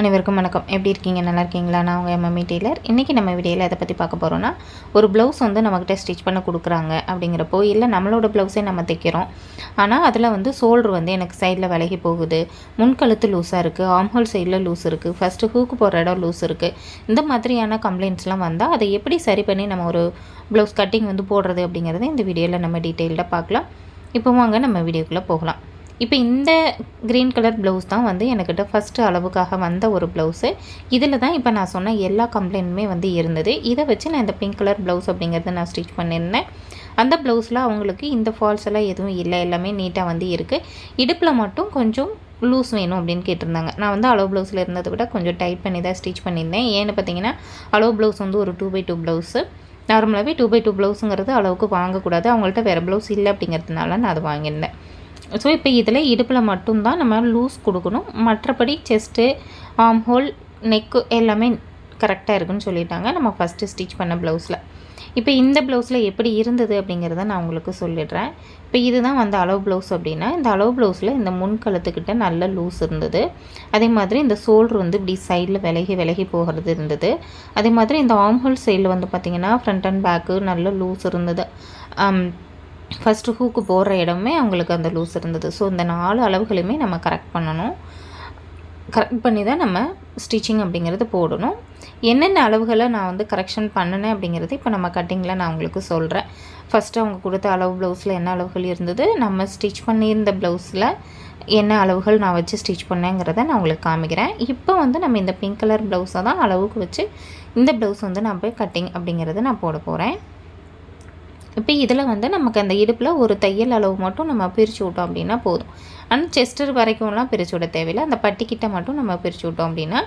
அனைவருக்கும் வணக்கம். எப்படி இருக்கீங்க? நல்லா இருக்கீங்களா? நான் உங்கள் எம்எம்இ டெய்லர். இன்றைக்கி நம்ம வீடியோவில் எதை பற்றி பார்க்க போகிறோன்னா ஒரு ப்ளவுஸ் வந்து நம்மக்கிட்ட ஸ்டிச் பண்ண கொடுக்குறாங்க அப்படிங்கிறப்போ இல்லை நம்மளோட ப்ளவுஸே நம்ம தைக்கிறோம். ஆனால் அதில் வந்து சோல்ட்ரு வந்து எனக்கு சைடில் விலகி போகுது. முன்கழுத்து லூஸாக இருக்குது ஆம்ஹோல் சைடில் லூஸ் இருக்குது ஃபஸ்ட்டு ஹூக்கு போகிற இடம் லூஸ் இருக்குது இந்த மாதிரியான கம்ப்ளைண்ட்ஸ்லாம் வந்தால் அதை எப்படி சரி பண்ணி நம்ம ஒரு ப்ளவுஸ் கட்டிங் வந்து போடுறது அப்படிங்கிறத இந்த வீடியோவில் நம்ம டீட்டெயில்டாக பார்க்கலாம். இப்போ வாங்க நம்ம வீடியோக்குள்ளே போகலாம். இப்போ இந்த க்ரீன் கலர் ப்ளவுஸ் தான் வந்து எனக்கிட்ட ஃபஸ்ட்டு அளவுக்காக வந்த ஒரு ப்ளவுஸு இதில் தான் இப்போ நான் சொன்ன எல்லா கம்ப்ளைண்ட்டுமே வந்து இருந்தது. இதை வச்சு நான் இந்த பிங்க் கலர் ப்ளவுஸ் அப்படிங்கிறத நான் ஸ்டிச் பண்ணியிருந்தேன் அந்த ப்ளவுஸில் அவங்களுக்கு இந்த ஃபால்ஸ் எல்லாம் எதுவும் இல்லை. எல்லாமே நீட்டாக வந்து இருக்குது இடுப்பில் மட்டும் கொஞ்சம் லூஸ் வேணும் அப்படின்னு கேட்டிருந்தாங்க. நான் வந்து அளவு ப்ளவுஸில் இருந்ததை விட கொஞ்சம் டைட் பண்ணி தான் ஸ்டிச் பண்ணியிருந்தேன். ஏன்னு பார்த்தீங்கன்னா அளவு ப்ளவுஸ் வந்து ஒரு டூ பை டூ ப்ளவுஸு நார்மலாகவே டூ பை டூ ப்ளவுஸுங்கிறது அளவுக்கு வாங்கக்கூடாது. அவங்கள்ட்ட வேறு ப்ளவுஸ் இல்லை அப்படிங்கிறதுனால நான் அதை வாங்கியிருந்தேன். ஸோ இப்போ இதில் இடுப்பில் மட்டும்தான் நம்ம லூஸ் கொடுக்கணும். மற்றபடி செஸ்ட்டு ஆம் ஹோல் நெக்கு எல்லாமே கரெக்டாக இருக்குன்னு சொல்லிட்டாங்க. நம்ம ஃபஸ்ட்டு ஸ்டிச் பண்ண ப்ளவுஸில் இப்போ இந்த ப்ளவுஸில் எப்படி இருந்தது அப்படிங்கிறத நான் உங்களுக்கு சொல்லிடுறேன். இப்போ இதுதான் வந்து அளவு ப்ளவுஸ் அப்படின்னா இந்த அளவு ப்ளவுஸில் இந்த முன் கழுத்துக்கிட்ட நல்ல லூஸ் இருந்தது. அதே மாதிரி இந்த சோல்ட்ரு வந்து இப்படி சைடில் விலகி விலகி போகிறது இருந்தது. அதே மாதிரி இந்த ஆம்ஹோல் சைடில் வந்து பார்த்திங்கன்னா ஃப்ரண்ட் அண்ட் பேக்கு நல்ல லூஸ் இருந்தது. ஃபஸ்ட்டு ஹூக்கு போடுற இடமே அவங்களுக்கு அந்த லூஸ் இருந்தது. ஸோ இந்த நாலு அளவுகளையுமே நம்ம கரெக்ட் பண்ணணும். கரெக்ட் பண்ணி தான் நம்ம ஸ்டிச்சிங் அப்படிங்கிறது போடணும். என்னென்ன அளவுகளை நான் வந்து கரெக்ஷன் பண்ணினேன் அப்படிங்கிறது இப்போ நம்ம கட்டிங்கில் நான் உங்களுக்கு சொல்கிறேன் ஃபஸ்ட்டு அவங்க கொடுத்த அளவு ப்ளவுஸில் என்ன அளவுகள் இருந்தது? நம்ம ஸ்டிச் பண்ணியிருந்த ப்ளவுஸில் என்ன அளவுகள் நான் வச்சு ஸ்டிச் பண்ணேங்கிறத நான் உங்களுக்கு காமிக்கிறேன். இப்போ வந்து நம்ம இந்த பிங்க் கலர் ப்ளவுஸை தான் அளவுக்கு வச்சு இந்த ப்ளவுஸ் வந்து நான் போய் கட்டிங் அப்படிங்கிறத நான் போட போகிறேன் இப்போ இதில் வந்து நமக்கு அந்த இடுப்பில் ஒரு தையல் அளவு மட்டும் நம்ம பிரித்து விட்டோம் அப்படின்னா போதும். ஆனால் செஸ்டர் வரைக்கும்லாம் பிரித்து விட தேவையில்லை. அந்த பட்டிக்கிட்ட மட்டும் நம்ம பிரித்து விட்டோம் அப்படின்னா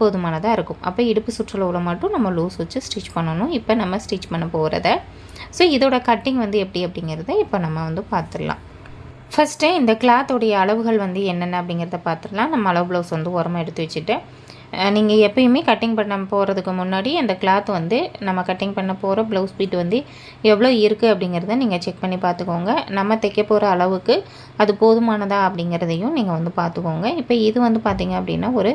போதுமானதாக இருக்கும். அப்போ இடுப்பு சுற்றுலாவில் மட்டும் நம்ம லூஸ் வச்சு ஸ்டிச் பண்ணணும். இப்போ நம்ம ஸ்டிச் பண்ண போகிறத ஸோ இதோட கட்டிங் வந்து எப்படி அப்படிங்கிறத இப்போ நம்ம வந்து பார்த்துடலாம். ஃபஸ்ட்டு இந்த கிளாத்தோடைய அளவுகள் வந்து என்னென்ன அப்படிங்கிறத பார்த்துடலாம். நம்ம அளவு ப்ளவுஸ் வந்து உரமாக எடுத்து வச்சுட்டு நீங்கள் எப்பயுமே கட்டிங் பண்ண போகிறதுக்கு முன்னாடி அந்த கிளாத் வந்து நம்ம கட்டிங் பண்ண போகிற ப்ளவுஸ் பீட் வந்து எவ்வளோ இருக்குது அப்படிங்கிறத நீங்கள் செக் பண்ணி பார்த்துக்கோங்க. நம்ம தைக்க போகிற அளவுக்கு அது போதுமானதா அப்படிங்கிறதையும் நீங்கள் வந்து பார்த்துக்கோங்க. இப்போ இது வந்து பார்த்திங்க அப்படின்னா ஒரு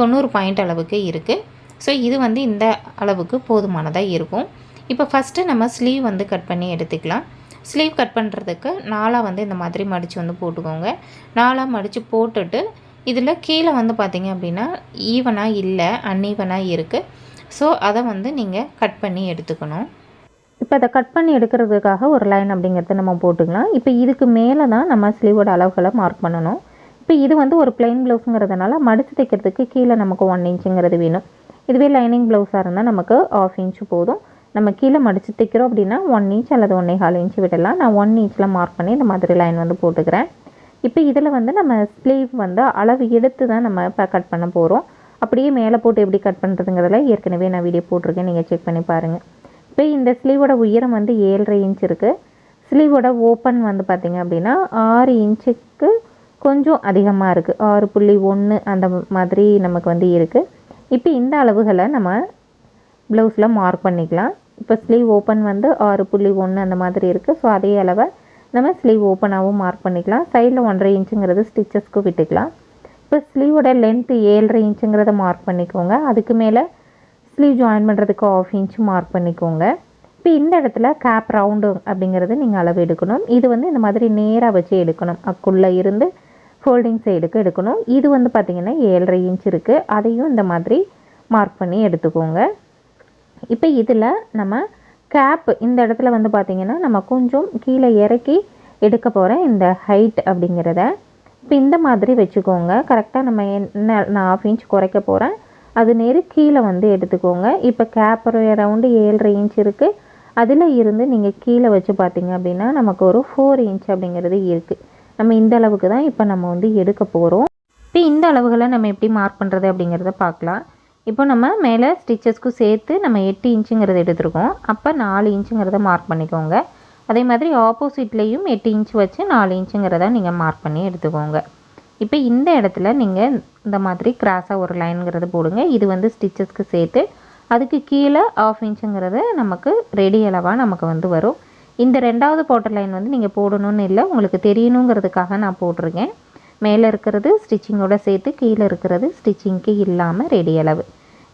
தொண்ணூறு பாயிண்ட் அளவுக்கு இருக்குது ஸோ இது வந்து இந்த அளவுக்கு போதுமானதாக இருக்கும். இப்போ ஃபஸ்ட்டு நம்ம ஸ்லீவ் வந்து கட் பண்ணி எடுத்துக்கலாம். ஸ்லீவ் கட் பண்ணுறதுக்கு நாளாக வந்து இந்த மாதிரி மடித்து வந்து போட்டுக்கோங்க. நாளாக மடித்து போட்டுட்டு இதில் கீழே வந்து பார்த்திங்க அப்படின்னா ஈவனாக இல்லை அன்ஈவனாக இருக்குது ஸோ அதை வந்து நீங்கள் கட் பண்ணி எடுத்துக்கணும். இப்போ அதை கட் பண்ணி எடுக்கிறதுக்காக ஒரு லைன் அப்படிங்கிறத நம்ம போட்டுக்கலாம். இப்போ இதுக்கு மேலே தான் நம்ம ஸ்லீவோட அளவுகளை மார்க் பண்ணணும். இப்போ இது வந்து ஒரு பிளெயின் ப்ளவுஸுங்கிறதுனால மடித்து தைக்கிறதுக்கு கீழே நமக்கு ஒன் இன்ச்சுங்கிறது வேணும். இதுவே லைனிங் ப்ளவுஸாக இருந்தால் நமக்கு ஆஃப் இன்ச்சு போதும். நம்ம கீழே மடித்து தைக்கிறோம் அப்படின்னா ஒன் இன்ச் அல்லது ஒன்றே கால் இன்ச்சு விடலாம். நான் ஒன் இன்ச்சில் மார்க் பண்ணி இந்த மாதிரி லைன் வந்து போட்டுக்கிறேன். இப்போ இதில் வந்து நம்ம ஸ்லீவ் வந்து அளவு எடுத்து தான் நம்ம இப்போ கட் பண்ண போகிறோம் அப்படியே மேலே போட்டு எப்படி கட் பண்ணுறதுங்கிறதுல ஏற்கனவே நான் வீடியோ போட்டிருக்கேன். நீங்கள் செக் பண்ணி பாருங்கள் இப்போ இந்த ஸ்லீவோட உயரம் வந்து ஏழரை இன்ச் இருக்குது ஸ்லீவோட ஓப்பன் வந்து பார்த்திங்க அப்படின்னா ஆறு இன்ச்சுக்கு கொஞ்சம் அதிகமாக இருக்குது ஆறு புள்ளி ஒன்று அந்த மாதிரி நமக்கு வந்து இருக்குது இப்போ இந்த அளவுகளை நம்ம ப்ளவுஸில் மார்க் பண்ணிக்கலாம். இப்போ ஸ்லீவ் ஓப்பன் வந்து ஆறு புள்ளி ஒன்று அந்த மாதிரி இருக்குது ஸோ அதே அளவை நம்ம ஸ்லீவ் ஓப்பனாகவும் மார்க் பண்ணிக்கலாம். சைடில் ஒன்றரை இன்ச்சுங்கிறது ஸ்டிச்சஸ்க்கு விட்டுக்கலாம். இப்போ ஸ்லீவோட லென்த்து ஏழரை இன்ச்சுங்கிறத மார்க் பண்ணிக்கோங்க. அதுக்கு மேலே ஸ்லீவ் ஜாயின் பண்ணுறதுக்கு ஆஃப் இன்ச்சு மார்க் பண்ணிக்கோங்க. இப்போ இந்த இடத்துல கேப் ரவுண்டு அப்படிங்கிறது நீங்கள் அளவு எடுக்கணும். இது வந்து இந்த மாதிரி நேராக வச்சு எடுக்கணும். அக்குள்ளே இருந்து ஃபோல்டிங் சைடுக்கு எடுக்கணும். இது வந்து பார்த்திங்கன்னா ஏழரை இன்ச் இருக்குது அதையும் இந்த மாதிரி மார்க் பண்ணி எடுத்துக்கோங்க. இப்போ இதில் நம்ம கேப் இந்த இடத்துல வந்து பார்த்திங்கன்னா நம்ம கொஞ்சம் கீழே இறக்கி எடுக்க போகிறேன் இந்த ஹைட் அப்படிங்கிறத. இப்போ இந்த மாதிரி வச்சுக்கோங்க. கரெக்டாக நம்ம என்ன நான் ஆஃப் இன்ச் குறைக்க போகிறேன் அது நேரு கீழே வந்து எடுத்துக்கோங்க. இப்போ கேப் ரவுண்டு ஏழரை இன்ச் இருக்குது அதில் இருந்து நீங்கள் கீழே வச்சு பார்த்தீங்க அப்படின்னா நமக்கு ஒரு ஃபோர் இன்ச் அப்படிங்கிறது இருக்குது நம்ம இந்த அளவுக்கு தான் இப்போ நம்ம வந்து எடுக்க போகிறோம் இப்போ இந்த அளவுகளை நம்ம எப்படி மார்க் பண்ணுறது அப்படிங்கிறத பார்க்கலாம். இப்போ நம்ம மேலே ஸ்டிச்சஸ்க்கும் சேர்த்து நம்ம எட்டு இன்ச்சுங்கிறத எடுத்துருக்கோம். அப்போ நாலு இன்ச்சுங்கிறத மார்க் பண்ணிக்கோங்க. அதே மாதிரி ஆப்போசிட்லேயும் எட்டு இன்ச் வச்சு நாலு இன்ச்சுங்கிறத நீங்கள் மார்க் பண்ணி எடுத்துக்கோங்க. இப்போ இந்த இடத்துல நீங்கள் இந்த மாதிரி கிராஸாக ஒரு லைனுங்கிறது போடுங்க. இது வந்து ஸ்டிச்சஸ்க்கு சேர்த்து அதுக்கு கீழே ஆஃப் இன்ச்சுங்கிறது நமக்கு ரெடி அளவாக நமக்கு வந்து வரும். இந்த ரெண்டாவது போட்ட லைன் வந்து நீங்கள் போடணும்னு இல்லை உங்களுக்கு தெரியணுங்கிறதுக்காக நான் போட்டிருக்கேன். மேலே இருக்கிறது ஸ்டிச்சிங்கோட சேர்த்து கீழே இருக்கிறது ஸ்டிச்சிங்க்கு இல்லாமல் ரெடி அளவு.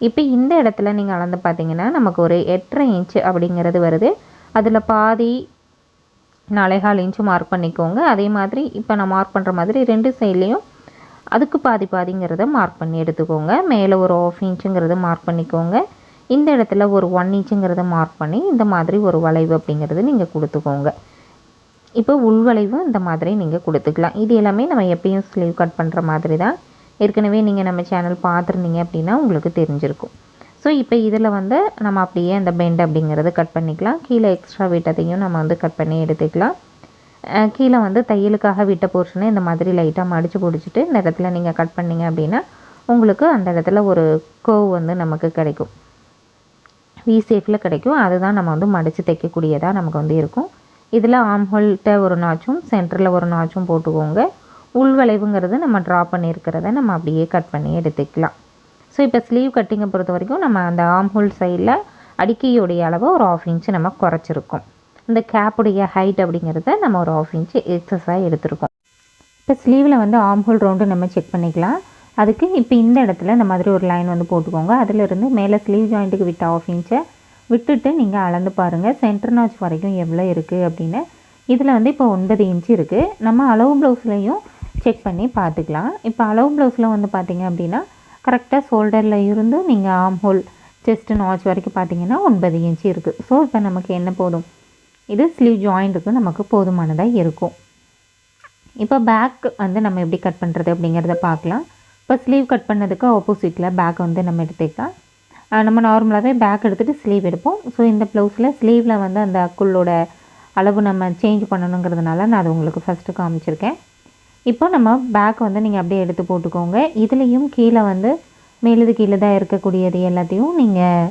இப்போ இந்த இடத்துல நீங்கள் அளந்து பார்த்தீங்கன்னா நமக்கு ஒரு எட்டரை இன்ச்சு அப்படிங்கிறது வருது. அதில் பாதி நாலேகால் இன்ச்சு மார்க் பண்ணிக்கோங்க. அதே மாதிரி இப்போ நான் மார்க் பண்ணுற மாதிரி ரெண்டு சைட்லேயும் அதுக்கு பாதி பாதிங்கிறத மார்க் பண்ணி எடுத்துக்கோங்க. மேலே ஒரு ஆஃப் இன்ச்சுங்கிறத மார்க் பண்ணிக்கோங்க. இந்த இடத்துல ஒரு ஒன் இன்ச்சுங்கிறத மார்க் பண்ணி இந்த மாதிரி ஒரு வளைவு அப்படிங்கிறது நீங்கள் கொடுத்துக்கோங்க. இப்போ உள்வளைவு இந்த மாதிரி நீங்கள் கொடுத்துக்கலாம். இது எல்லாமே நம்ம எப்பயும் ஸ்லீவ் கட் பண்ணுற மாதிரி தான் ஏற்கனவே நீங்கள் நம்ம சேனல் பார்த்துருந்தீங்க அப்படின்னா உங்களுக்கு தெரிஞ்சிருக்கும். ஸோ இப்போ இதில் வந்து நம்ம அப்படியே அந்த பெண்ட் அப்படிங்கிறது கட் பண்ணிக்கலாம். கீழே எக்ஸ்ட்ரா விட்டதையும் நம்ம வந்து கட் பண்ணி எடுத்துக்கலாம். கீழே வந்து தையலுக்காக விட்ட போர்ஷனை இந்த மாதிரி லைட்டாக மடித்து பிடிச்சிட்டு இந்த இடத்துல நீங்கள் கட் பண்ணிங்க அப்படின்னா உங்களுக்கு அந்த இடத்துல ஒரு கோவ் வந்து நமக்கு கிடைக்கும். வி சேஃபில் கிடைக்கும். அதுதான் நம்ம வந்து மடித்து தைக்கக்கூடியதாக நமக்கு வந்து இருக்கும். இதில் ஆம்ஹோல்கிட்ட ஒரு நாச்சும் சென்டரில் ஒரு நாச்சும் போட்டுக்கோங்க. உள்வளைவுங்கிறது நம்ம ட்ரா பண்ணியிருக்கிறத நம்ம அப்படியே கட் பண்ணி எடுத்துக்கலாம். ஸோ இப்போ ஸ்லீவ் கட்டிங்கை பொறுத்த வரைக்கும் நம்ம அந்த ஆம்ஹோல் சைடில் அடிக்கையுடைய அளவை ஒரு ஆஃப் இன்ச்சு நம்ம குறைச்சிருக்கோம். இந்த கேப்புடைய ஹைட் அப்படிங்கிறத நம்ம ஒரு ஆஃப் இன்ச்சு எக்ஸஸாக எடுத்திருக்கோம். இப்போ ஸ்லீவில் வந்து ஆம்ஹோல் ரவுண்டு நம்ம செக் பண்ணிக்கலாம். அதுக்கு இப்போ இந்த இடத்துல இந்த மாதிரி ஒரு லைன் வந்து போட்டுக்கோங்க. அதிலிருந்து மேலே ஸ்லீவ் ஜாயிண்ட்டுக்கு விட்ட ஆஃப் இன்ச்சை விட்டுட்டு நீங்கள் அளந்து பாருங்கள் சென்டர் நாச் வரைக்கும் எவ்வளோ இருக்குது அப்படின்னு. இதில் வந்து இப்போ ஒன்பது இன்ச்சு இருக்குது நம்ம அளவு ப்ளவுஸ்லையும் செக் பண்ணி பார்த்துக்கலாம். இப்போ அளவு ப்ளவுஸில் வந்து பார்த்தீங்க அப்படின்னா கரெக்டாக ஷோல்டரில் இருந்து நீங்கள் ஆம் ஹோல் செஸ்ட்டு நாச் வரைக்கும் பார்த்தீங்கன்னா ஒன்பது இன்ச்சு இருக்குது ஸோ இப்போ நமக்கு என்ன போதும்? இது ஸ்லீவ் ஜாயிண்ட்டுக்கு நமக்கு போதுமானதாக இருக்கும். இப்போ பேக் வந்து நம்ம எப்படி கட் பண்ணுறது அப்படிங்கிறத பார்க்கலாம். இப்போ ஸ்லீவ் கட் பண்ணதுக்கு ஆப்போசிட்டில் பேக் வந்து நம்ம எடுத்துக்கலாம். நம்ம நார்மலாகவே பேக் எடுத்துகிட்டு ஸ்லீவ் எடுப்போம். ஸோ இந்த ப்ளவுஸில் ஸ்லீவில் வந்து அந்த அக்குள்ளோட அளவு நம்ம சேஞ்ச் பண்ணணுங்கிறதுனால நான் அது உங்களுக்கு ஃபஸ்ட்டு காமிச்சிருக்கேன். இப்போ நம்ம பேக் வந்து நீங்கள் அப்படியே எடுத்து போட்டுக்கோங்க. இதுலேயும் கீழே வந்து மேலுது கீழே தான் இருக்கக்கூடியது எல்லாத்தையும் நீங்கள்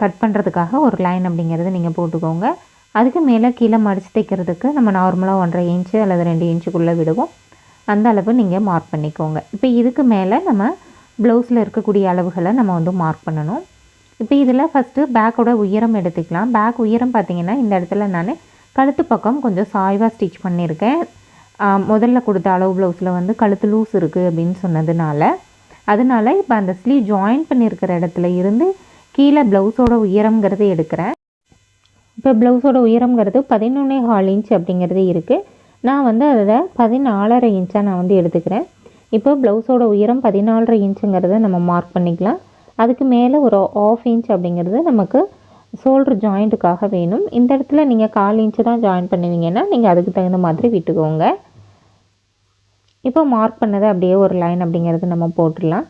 கட் பண்ணுறதுக்காக ஒரு லைன் அப்படிங்கிறது நீங்கள் போட்டுக்கோங்க. அதுக்கு மேலே கீழே மடித்து தைக்கிறதுக்கு நம்ம நார்மலாக ஒன்றரை இன்ச்சு அல்லது ரெண்டு இன்ச்சுக்குள்ளே விடுவோம். அந்த அளவு நீங்கள் மார்க் பண்ணிக்கோங்க. இப்போ இதுக்கு மேலே நம்ம ப்ளவுஸில் இருக்கக்கூடிய அளவுகளை நம்ம வந்து மார்க் பண்ணணும். இப்போ இதில் ஃபஸ்ட்டு பேக்கோட உயரம் எடுத்துக்கலாம். பேக் உயரம் பார்த்தீங்கன்னா இந்த இடத்துல நான் கழுத்து பக்கம் கொஞ்சம் சாய்வாக ஸ்டிச் பண்ணியிருக்கேன். முதல்ல கொடுத்த அளவு ப்ளவுஸில் வந்து கழுத்து லூஸ் இருக்குது அப்படின்னு சொன்னதுனால அதனால இப்போ அந்த ஸ்லீவ் ஜாயின் பண்ணியிருக்கிற இடத்துல இருந்து கீழே ப்ளவுஸோட உயரம்ங்கிறது எடுக்கிறேன். இப்போ ப்ளவுஸோட உயரம்ங்கிறது பதினொன்னே ஹால் இன்ச் அப்படிங்கிறது இருக்குது நான் வந்து அதில் பதினாலரை இன்ச்சாக நான் வந்து எடுத்துக்கிறேன். இப்போ ப்ளவுஸோட உயரம் பதினாலரை இன்ச்சுங்கிறத நம்ம மார்க் பண்ணிக்கலாம். அதுக்கு மேலே ஒரு ஆஃப் இன்ச் அப்படிங்கிறது நமக்கு ஷோல்டர் ஜாயிண்ட்டுக்காக வேணும். இந்த இடத்துல நீங்கள் கால் இன்ச்சு தான் ஜாயின் பண்ணுவீங்கன்னா நீங்கள் அதுக்கு தகுந்த மாதிரி விட்டுக்கோங்க. இப்போ மார்க் பண்ணதை அப்படியே ஒரு லைன் அப்படிங்கிறது நம்ம போட்டுடலாம்.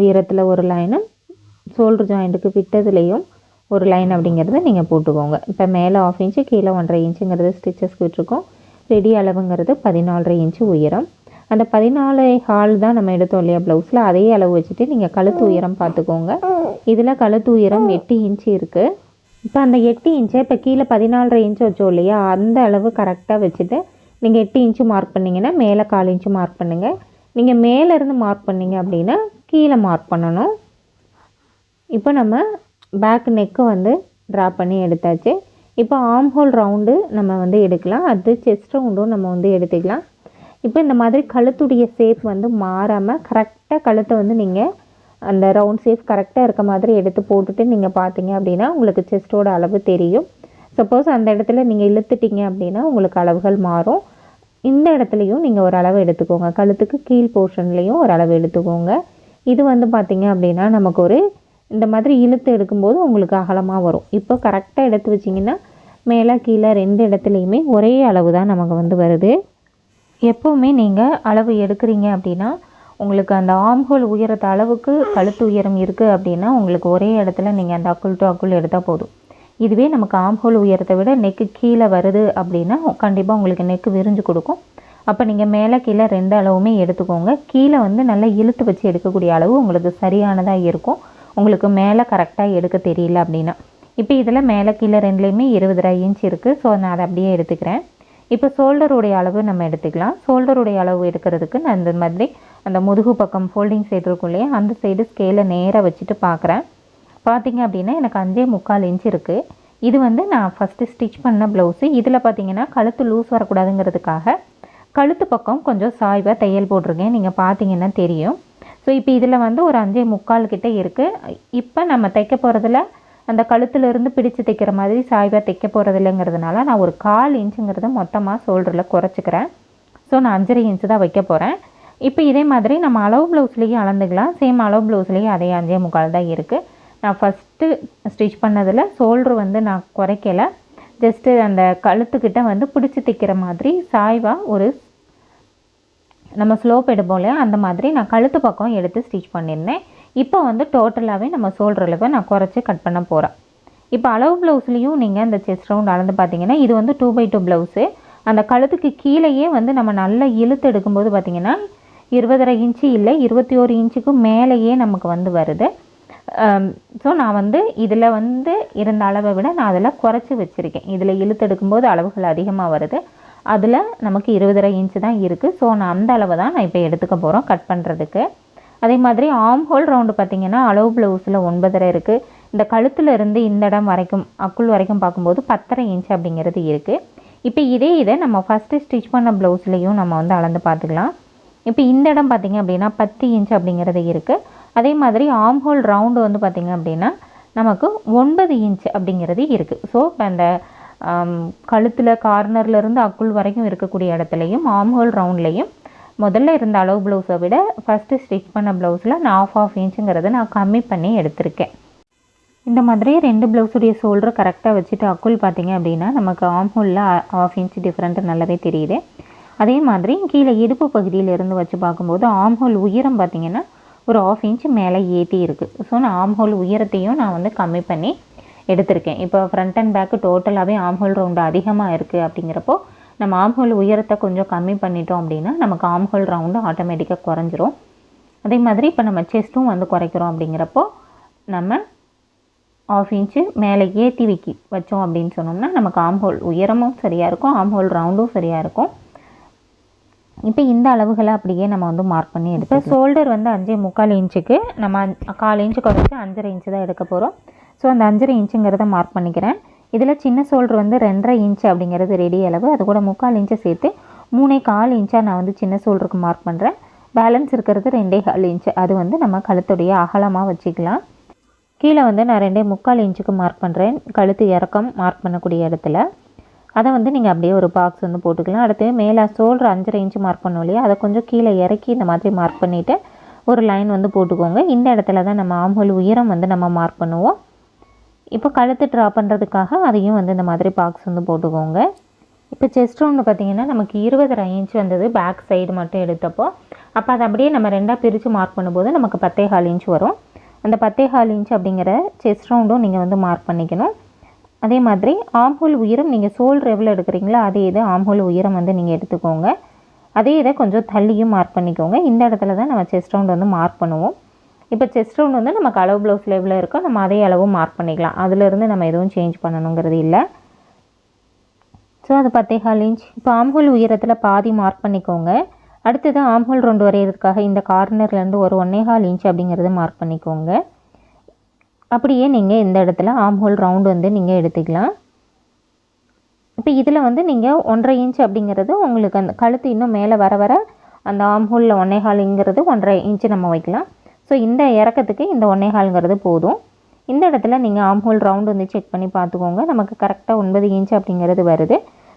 உயரத்தில் ஒரு லைனும் ஷோல்டர் ஜாயிண்ட்டுக்கு விட்டதுலேயும் ஒரு லைன் அப்படிங்கிறத நீங்கள் போட்டுக்கோங்க. இப்போ மேலே ஆஃப் இன்ச்சு கீழே ஒன்றரை இன்ச்சுங்கிறது ஸ்டிச்சஸ்க்கு விட்டுருக்கோம். ரெடி அளவுங்கிறது பதினாலரை இன்ச்சு உயரம். அந்த பதினாலு ஹால் தான் நம்ம எடுத்தோம் இல்லையா ப்ளவுஸில் அதே அளவு வச்சுட்டு நீங்கள் கழுத்து உயரம் பார்த்துக்கோங்க. இதில் கழுத்து உயரம் எட்டு இன்ச்சு இருக்குது இப்போ அந்த எட்டு இன்ச்சை இப்போ கீழே பதினாலரை இன்ச்சு வச்சோம் இல்லையா அந்த அளவு கரெக்டாக வச்சுட்டு நீங்கள் எட்டு இன்ச்சு மார்க் பண்ணிங்கன்னா மேலே கால் இன்ச்சு மார்க் பண்ணுங்கள் நீங்கள் மேலேருந்து மார்க் பண்ணீங்க அப்படின்னா கீழே மார்க் பண்ணணும். இப்போ நம்ம பேக் நெக்கு வந்து ட்ரா பண்ணி எடுத்தாச்சு. இப்போ ஆம் ஹோல் ரவுண்டு நம்ம வந்து எடுக்கலாம். அது செஸ்ட் ரவுண்டும் நம்ம வந்து எடுத்துக்கலாம். இப்போ இந்த மாதிரி கழுத்துடைய ஷேப் வந்து மாறாமல் கரெக்டாக கழுத்தை வந்து நீங்கள் அந்த ரவுண்ட் ஷேப் கரெக்டாக இருக்க மாதிரி எடுத்து போட்டுட்டு நீங்கள் பார்த்தீங்க அப்படின்னா உங்களுக்கு செஸ்ட்டோட அளவு தெரியும். சப்போஸ் அந்த இடத்துல நீங்கள் இழுத்துட்டீங்க அப்படின்னா உங்களுக்கு அளவுகள் மாறும். இந்த இடத்துலையும் நீங்கள் ஒரு அளவு எடுத்துக்கோங்க. கழுத்துக்கு கீழ் போர்ஷன்லேயும் ஒரு அளவு எடுத்துக்கோங்க. இது வந்து பார்த்திங்க அப்படின்னா நமக்கு ஒரு இந்த மாதிரி இழுத்து எடுக்கும்போது உங்களுக்கு அகலமாக வரும். இப்போ கரெக்டாக எடுத்து வச்சிங்கன்னா மேலே கீழே ரெண்டு இடத்துலையுமே ஒரே அளவு தான் நமக்கு வந்து வருது. எப்போவுமே நீங்கள் அளவு எடுக்கிறீங்க அப்படின்னா உங்களுக்கு அந்த ஆம்ஹோல் உயரத்த அளவுக்கு கழுத்து உயரம் இருக்குது அப்படின்னா உங்களுக்கு ஒரே இடத்துல நீங்கள் அந்த அக்குள் டு அக்குள் எடுத்தால் போதும். இதுவே நமக்கு ஆம்ஹோல் உயரத்தை விட நெக்கு கீழே வருது அப்படின்னா கண்டிப்பாக உங்களுக்கு நெக்கு விரிஞ்சு கொடுக்கும். அப்போ நீங்கள் மேலே கீழே ரெண்டு அளவுமே எடுத்துக்கோங்க. கீழே வந்து நல்லா இழுத்து வச்சு எடுக்கக்கூடிய அளவு உங்களுக்கு சரியானதாக இருக்கும். உங்களுக்கு மேலே கரெக்டாக எடுக்க தெரியல அப்படின்னா. இப்போ இதில் மேலே கீழே ரெண்டுலேயுமே இருபதரை இன்ச் இருக்குது ஸோ நான் அதை அப்படியே எடுத்துக்கிறேன். இப்போ ஷோல்டருடைய அளவு நம்ம எடுத்துக்கலாம். ஷோல்டருடைய அளவு எடுக்கிறதுக்கு நான் இந்த மாதிரி அந்த முதுகு பக்கம் ஃபோல்டிங் சைடு இருக்கும் இல்லையா? அந்த சைடு ஸ்கேலை நேராக வச்சுட்டு பார்க்குறேன். பார்த்தீங்க அப்படின்னா எனக்கு அஞ்சே முக்கால் இன்ச் இருக்குது இது வந்து நான் ஃபஸ்ட்டு ஸ்டிச் பண்ண ப்ளவுஸு இதில் பார்த்தீங்கன்னா கழுத்து லூஸ் வரக்கூடாதுங்கிறதுக்காக கழுத்து பக்கம் கொஞ்சம் சாய்வாக தையல் போட்டிருக்கேன். நீங்கள் பார்த்தீங்கன்னா தெரியும். ஸோ இப்போ இதில் வந்து ஒரு அஞ்சே முக்கால் கிட்டே இருக்குது இப்போ நம்ம தைக்க போகிறதுல அந்த கழுத்துலேருந்து பிடிச்சு தைக்கிற மாதிரி சாய்வாக தைக்க போகிறது இல்லைங்கிறதுனால நான் ஒரு கால் இன்ச்சுங்கிறத மொத்தமாக ஷோல்டரில் குறைச்சிக்கிறேன். ஸோ நான் அஞ்சரை இன்ச்சு தான் வைக்க போகிறேன் இப்போ இதே மாதிரி நம்ம அளவு ப்ளவுஸ்லேயும் அளந்துக்கலாம். சேம் அளவு ப்ளவுஸ்லேயும் அதே அஞ்சே முக்கால் தான் இருக்குது நான் ஃபஸ்ட்டு ஸ்டிச் பண்ணதில் ஷோல்ட்ரு வந்து நான் குறைக்கலை. ஜஸ்ட்டு அந்த கழுத்துக்கிட்ட வந்து பிடிச்சி தைக்கிற மாதிரி சாய்வாக ஒரு நம்ம ஸ்லோப் எடுப்போம் இல்லையா? அந்த மாதிரி நான் கழுத்து பக்கம் எடுத்து ஸ்டிச் பண்ணியிருந்தேன். இப்போ வந்து டோட்டலாகவே நம்ம சோல்டர் அளவை நான் குறைச்சி கட் பண்ண போகிறேன் இப்போ அளவு ப்ளவுஸ்லேயும் நீங்கள் இந்த செஸ்ட் ரவுண்ட் அளந்து பார்த்தீங்கன்னா இது வந்து டூ பை டூ ப்ளவுஸு அந்த கழுத்துக்கு கீழேயே வந்து நம்ம நல்லா இழுத்து எடுக்கும்போது பார்த்திங்கன்னா இருபதரை இன்ச்சு இல்லை இருபத்தி ஒரு இன்ச்சுக்கு மேலேயே நமக்கு வந்து வருது. Um, ஸோ நான் வந்து இதில் வந்து இருந்த அளவை விட நான் அதில் குறைச்சி வச்சுருக்கேன். இதில் இழுத்து எடுக்கும்போது அளவுகள் அதிகமாக வருது. அதில் நமக்கு இருபதரை இன்ச்சு தான் இருக்குது ஸோ நான் அந்த அளவு தான் நான் இப்போ எடுத்துக்க போகிறோம் கட் பண்ணுறதுக்கு அதே மாதிரி ஆம் ஹோல் ரவுண்டு பார்த்திங்கன்னா அளவு ப்ளவுஸில் ஒன்பதரை இருக்குது இந்த கழுத்தில் இருந்து இந்த இடம் வரைக்கும் அக்குள் வரைக்கும் பார்க்கும்போது பத்தரை இன்ச் அப்படிங்கிறது இருக்குது இப்போ இதே இதை நம்ம ஃபஸ்ட்டு ஸ்டிச் பண்ண ப்ளவுஸ்லேயும் நம்ம வந்து அளந்து பார்த்துக்கலாம். இப்போ இந்த இடம் பார்த்திங்க அப்படின்னா பத்து இன்ச் அப்படிங்கிறது இருக்குது அதே மாதிரி ஆம் ஹோல் ரவுண்டு வந்து பார்த்திங்க அப்படின்னா நமக்கு ஒன்பது இன்ச் அப்படிங்கிறது இருக்குது ஸோ இப்போ அந்த கழுத்தில் கார்னர்லேருந்து அக்குள் வரைக்கும் இருக்கக்கூடிய இடத்துலையும் ஆம் ஹோல் ரவுண்ட்லேயும் முதல்ல இருந்த அளவு ப்ளவுஸை விட ஃபஸ்ட்டு ஸ்டிச் பண்ண ப்ளவுஸில் நான் ஆஃப் ஆஃப் இன்ச்சுங்கிறத நான் கம்மி பண்ணி எடுத்திருக்கேன். இந்த மாதிரி ரெண்டு ப்ளவுஸுடைய ஷோல்டர் கரெக்டாக வச்சுட்டு அக்குள் பார்த்தீங்க அப்படின்னா நமக்கு ஆம் ஹோலில் ஆஃப் இன்ச் டிஃப்ரெண்ட்டு நல்லாவே தெரியுது. அதே மாதிரி கீழே இடுப்பு பகுதியில் இருந்து வச்சு பார்க்கும்போது ஆம் ஹோல் உயரம் பார்த்திங்கன்னா ஒரு ஆஃப் இன்ச் மேலே ஏற்றி இருக்குது ஸோ நான் ஆம் ஹோல் உயரத்தையும் நான் வந்து கம்மி பண்ணி எடுத்திருக்கேன். இப்போ ஃப்ரண்ட் அண்ட் பேக்கு டோட்டலாகவே ஆம் ஹோல் ரவுண்டு அதிகமாக இருக்குது அப்படிங்கிறப்போ நம்ம ஆம்ஹோல் உயரத்தை கொஞ்சம் கம்மி பண்ணிட்டோம் அப்படின்னா நமக்கு ஆம்ஹோல் ரவுண்டு ஆட்டோமேட்டிக்காக குறைஞ்சிரும். அதே மாதிரி இப்போ நம்ம செஸ்ட்டும் வந்து குறைக்கிறோம் அப்படிங்கிறப்போ நம்ம ஆஃப் இன்ச்சு மேலே ஏற்றி வைக்கி வச்சோம் அப்படின்னு சொன்னோம்னா நமக்கு ஆம்ஹோல் உயரமும் சரியாக இருக்கும் ஆம்ஹோல் ரவுண்டும் சரியாக இருக்கும். இப்போ இந்த அளவுகளை அப்படியே நம்ம வந்து மார்க் பண்ணி எடுப்போம் ஷோல்டர் வந்து அஞ்சே முக்கால் இன்ச்சுக்கு நம்ம கால் இன்ச்சு குறைச்சி அஞ்சரை இன்ச்சு தான் எடுக்க போகிறோம் ஸோ அந்த அஞ்சரை இன்ச்சுங்கிறத மார்க் பண்ணிக்கிறேன். இதில் சின்ன சோல்ட்ரு வந்து ரெண்டரை இன்ச் அப்படிங்கிறது ரெடி அளவு. அது கூட முக்கால் இன்ச்சை சேர்த்து மூணே கால் இன்ச்சாக நான் வந்து சின்ன சோல்டருக்கு மார்க் பண்ணுறேன் பேலன்ஸ் இருக்கிறது ரெண்டே கால் இன்ச்சு அது வந்து நம்ம கழுத்துடைய அகலமாக வச்சுக்கலாம். கீழே வந்து நான் ரெண்டே முக்கால் இன்ச்சுக்கு மார்க் பண்ணுறேன் கழுத்து இறக்கம் மார்க் பண்ணக்கூடிய இடத்துல. அதை வந்து நீங்கள் அப்படியே ஒரு பாக்ஸ் வந்து போட்டுக்கலாம். அடுத்து மேலே சோல்ட்ரு அஞ்சரை இன்ச்சு மார்க் பண்ணோம் இல்லையா? அதை கொஞ்சம் கீழே இறக்கி இந்த மாதிரி மார்க் பண்ணிவிட்டு ஒரு லைன் வந்து போட்டுக்கோங்க. இந்த இடத்துல தான் நம்ம ஆம்ஹோல் உயரம் வந்து நம்ம மார்க் பண்ணுவோம். இப்போ கழுத்து ட்ரா பண்ணுறதுக்காக அதையும் வந்து இந்த மாதிரி பாக்ஸ் வந்து போட்டுக்கோங்க. இப்போ செஸ்ட் ரவுண்டு பார்த்தீங்கன்னா நமக்கு இருபதரை இன்ச் வந்தது பேக் சைடு மட்டும் எடுத்தப்போ அப்போ அதை அப்படியே நம்ம ரெண்டாக பிரித்து மார்க் பண்ணும்போது நமக்கு பத்தே கால் இன்ச் வரும். அந்த பத்தே கால் இன்ச் அப்படிங்கிற செஸ்ட் ரவுண்டும் நீங்கள் வந்து மார்க் பண்ணிக்கணும். அதே மாதிரி ஆம்ஹோல் உயரம் நீங்கள் சோல்டர் எவ்வளோ எடுக்கிறீங்களோ அதே இது ஆம்ஹோல் உயரம் வந்து நீங்கள் எடுத்துக்கோங்க. அதே இதை கொஞ்சம் தள்ளியும் மார்க் பண்ணிக்கோங்க. இந்த இடத்துல தான் நம்ம செஸ்ட் ரவுண்ட் வந்து மார்க் பண்ணுவோம். இப்போ செஸ்ட் ரவுண்ட் வந்து நமக்கு அளவு ப்ளவுஸ் லெவலில் இருக்கோ நம்ம அதே அளவும் மார்க் பண்ணிக்கலாம். அதிலிருந்து நம்ம எதுவும் சேஞ்ச் பண்ணணுங்கிறது இல்லை. ஸோ அது பத்தேகால் இன்ச் இப்போ ஆம்ஹோல் உயரத்தில் பாதி மார்க் பண்ணிக்கோங்க. அடுத்தது ஆம்ஹோல் ரெண்டு வரைகிறதுக்காக இந்த கார்னர்லேருந்து ஒரு ஒன்னேகால் இன்ச் அப்படிங்கிறத மார்க் பண்ணிக்கோங்க. அப்படியே நீங்கள் இந்த இடத்துல ஆம்ஹோல் ரவுண்டு வந்து நீங்கள் எடுத்துக்கலாம். இப்போ இதில் வந்து நீங்கள் ஒன்றரை இன்ச் அப்படிங்கிறது உங்களுக்கு அந்த கழுத்து இன்னும் மேலே வர வர அந்த ஆம்ஹோலில் ஒன்னேகாலுங்கிறது ஒன்றரை இன்ச்சு நம்ம வைக்கலாம். ஸோ இந்த இறக்கத்துக்கு இந்த ஒன்றே கால்ங்கிறது போதும். இந்த இடத்துல நீங்கள் ஆம்ஹோல் ரவுண்டு வந்து செக் பண்ணி பார்த்துக்கோங்க. நமக்கு கரெக்டாக ஒன்பது இன்ச் அப்படிங்கிறது வருது.